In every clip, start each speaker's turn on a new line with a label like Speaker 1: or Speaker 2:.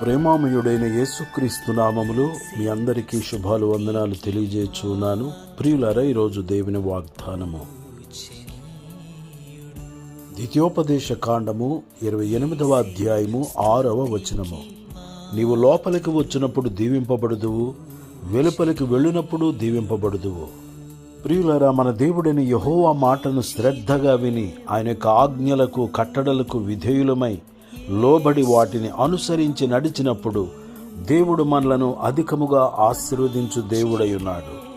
Speaker 1: ప్రేమామయుడైన యేసుక్రీస్తు నామములు మీ అందరికీ శుభాలు వందనాలు తెలియజేస్తున్నాను ప్రియులరా ఈరోజు దేవుని వాగ్దానము. ద్వితీయోపదేశ కాండము ఇరవై ఎనిమిదవ అధ్యాయము ఆరవ వచనము. నీవు లోపలికి వచ్చినప్పుడు దీవింపబడుదువు వెలుపలికి వెళ్ళినప్పుడు దీవింపబడుదువు. ప్రియులరా మన దేవుడైన యహోవా మాటను శ్రద్ధగా విని ఆయన యొక్క ఆజ్ఞలకు కట్టడలకు విధేయులమై లోబడి వాటిని అనుసరించి నడిచినప్పుడు దేవుడు మనలను అధికముగా ఆశీర్వదించు దేవుడై ఉన్నాడు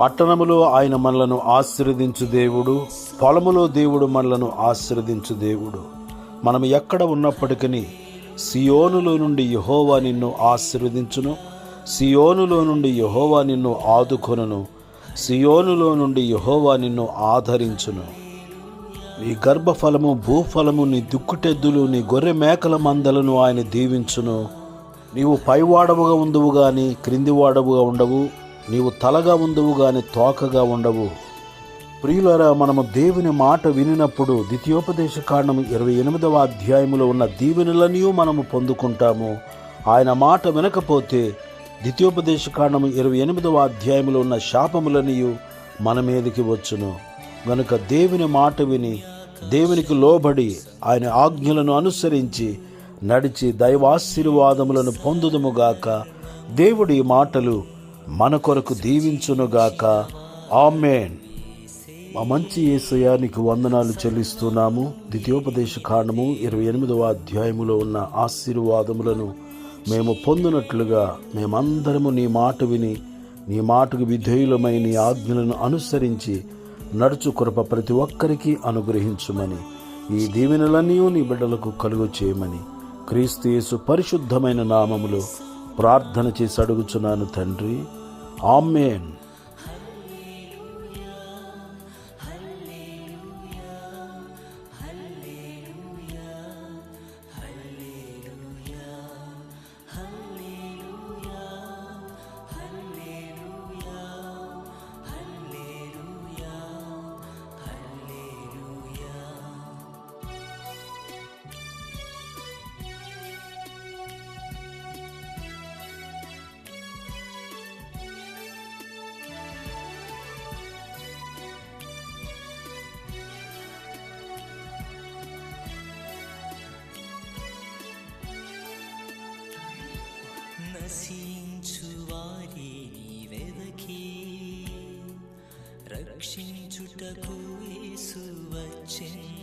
Speaker 1: పట్టణములో ఆయన మనలను ఆశీర్వదించు దేవుడు పొలములో దేవుడు మనలను ఆశీర్వదించు దేవుడు. మనం ఎక్కడ ఉన్నప్పటికీ సియోనులో నుండి యహోవా నిన్ను ఆశీర్వదించును సియోనులో నుండి యహోవా నిన్ను ఆదుకొనును సియోనులో నుండి యహోవా నిన్ను ఆదరించును. నీ గర్భఫలము భూఫలము నీ దుక్కుటెద్దులు నీ గొర్రె మేకల మందలను ఆయన దీవించును. నీవు పైవాడవుగా ఉందువు గాని క్రిందివాడవుగా ఉండవు. నీవు తలగా ఉందువు గాని తోకగా ఉండవు. ప్రియులరా మనము దేవుని మాట వినినప్పుడు ద్వితీయోపదేశ కారణం ఇరవై ఎనిమిదవ అధ్యాయములో ఉన్న దీవెనలన్నీ మనము పొందుకుంటాము. ఆయన మాట వినకపోతే ద్వితీయోపదేశ కాండము ఇరవై ఎనిమిదవ అధ్యాయములో ఉన్న శాపములనియు మన మీదకి వచ్చును. గనుక దేవుని మాట విని దేవునికి లోబడి ఆయన ఆజ్ఞలను అనుసరించి నడిచి దైవాశీర్వాదములను పొందుదుముగాక దేవుడి మాటలు మన కొరకు దీవించునుగాక ఆమెన్. మా మంచి ఏసయ నీకు వందనాలు చెల్లిస్తున్నాము. ద్వితీయోపదేశ కాండము ఇరవై ఎనిమిదవ అధ్యాయములో ఉన్న ఆశీర్వాదములను మేము పొందినట్లుగా మేమందరము నీ మాట విని నీ మాటకు విధేయులమై నీ ఆజ్ఞలను అనుసరించి నడుచు కృప ప్రతి ఒక్కరికి అనుగ్రహించుమని. ఈ దీవెనలన్నీ నీ బిడ్డలకు కలుగు చేయమని. క్రీస్తు యేసు పరిశుద్ధమైన నామములో ప్రార్థన చేసి అడుగుచున్నాను తండ్రి. ఆమెన్.
Speaker 2: నశించు వారిని వెదకి. రక్షించుటకు యేసు వచ్చెన్.